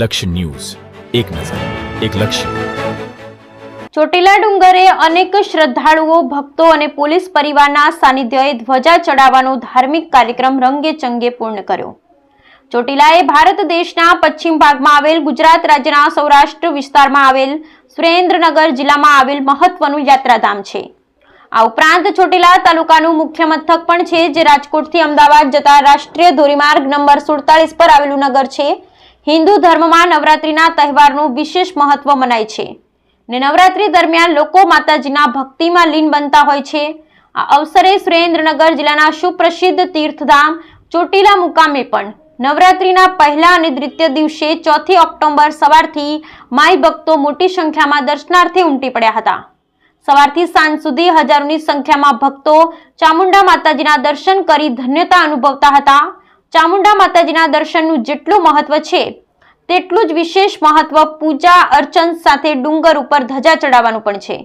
લક્ષ્ય ન્યૂઝ. એક નજર, એક લક્ષ્ય. ચોટીલા ડુંગરે અનેક શ્રદ્ધાળુઓ, ભક્તો અને પોલીસ પરિવારના સાનિધ્યએ ધ્વજા ચડાવવાનો ધાર્મિક કાર્યક્રમ રંગે ચંગે પૂર્ણ કર્યો. ચોટીલા એ ભારત દેશના પશ્ચિમ ભાગમાં આવેલ ગુજરાત રાજ્યના સૌરાષ્ટ્ર વિસ્તારમાં આવેલ સુરેન્દ્રનગર જિલ્લામાં આવેલ મહત્વનું યાત્રાધામ છે. આ ઉપરાંત ચોટીલા તાલુકાનું મુખ્ય મથક પણ છે, જે રાજકોટથી અમદાવાદ જતા રાષ્ટ્રીય ધોરીમાર્ગ નંબર સુડતાલીસ પર આવેલું નગર છે. હિન્દુ ધર્મમાં નવરાત્રિના તહેવારનું વિશેષ મહત્વ મનાય છે. ને નવરાત્રી દરમિયાન લોકો માતાજીના ભક્તિમાં લીન બનતા હોય છે. આ અવસરે સુરેન્દ્રનગર જિલ્લાના સુપ્રસિદ્ધ તીર્થધામ ચોટીલા મુકામે પણ નવરાત્રિના પહેલા અને દ્વિતીય દિવસે ચોથી ઓક્ટોબર સવારથી માઈ ભક્તો મોટી સંખ્યામાં દર્શનાર્થે ઉમટી પડ્યા હતા. સવારથી સાંજ સુધી હજારોની સંખ્યામાં ભક્તો ચામુંડા માતાજીના દર્શન કરી ધન્યતા અનુભવતા હતા. ચામુંડા માતાજીના દર્શનનું જેટલું મહત્વ છે, તેટલું જ વિશેષ મહત્વ પૂજા અર્ચન સાથે ડુંગર ઉપર ધજા ચડાવવાનું પણ છે.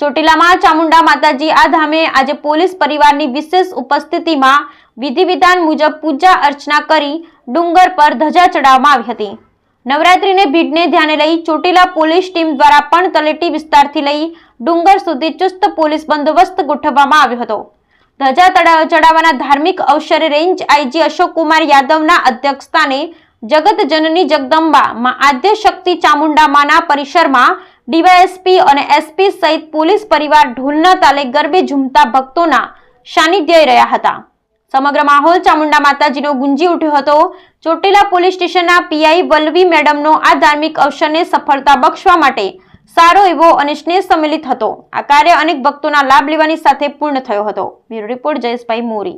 ચોટીલામાં ચામુંડા માતાજી આ ધામે આજે પોલીસ પરિવારની વિશેષ ઉપસ્થિતિમાં વિધિ વિધાન મુજબ પૂજા અર્ચના કરી ડુંગર પર ધજા ચડાવવામાં આવી હતી. નવરાત્રીને ભીડને ધ્યાને લઈ ચોટીલા પોલીસ ટીમ દ્વારા પણ તલેટી વિસ્તારથી લઈ ડુંગર સુધી ચુસ્ત પોલીસ બંદોબસ્ત ગોઠવવામાં આવ્યો હતો. ધજા ચડાવવાના ધાર્મિક અવસરે રેન્જ આઈજી અશોક કુમાર યાદવના અધ્યક્ષસ્થાને જગત જનની જગદંબા માં આદ્ય શક્તિ ચામુંડા પરિસરમાં ડીવાયએસપી અને એસપી સહિત પોલીસ પરિવાર ઢોલના તાલે ગરબે ઝૂમતા ભક્તોના સાનિધ્ય રહ્યા હતા. સમગ્ર માહોલ ચામુંડા માતાજીનો ગુંજી ઉઠ્યો હતો. ચોટીલા પોલીસ સ્ટેશનના પીઆઈ વલ્લવી મેડમનો આ ધાર્મિક અવસરને સફળતા બક્ષવા માટે સારો એવો અને સ્નેહ સંમેલિત હતો. આ કાર્ય અનેક ભક્તોના લાભ લેવાની સાથે પૂર્ણ થયો હતો. Bureau report Jayeshbhai Mori.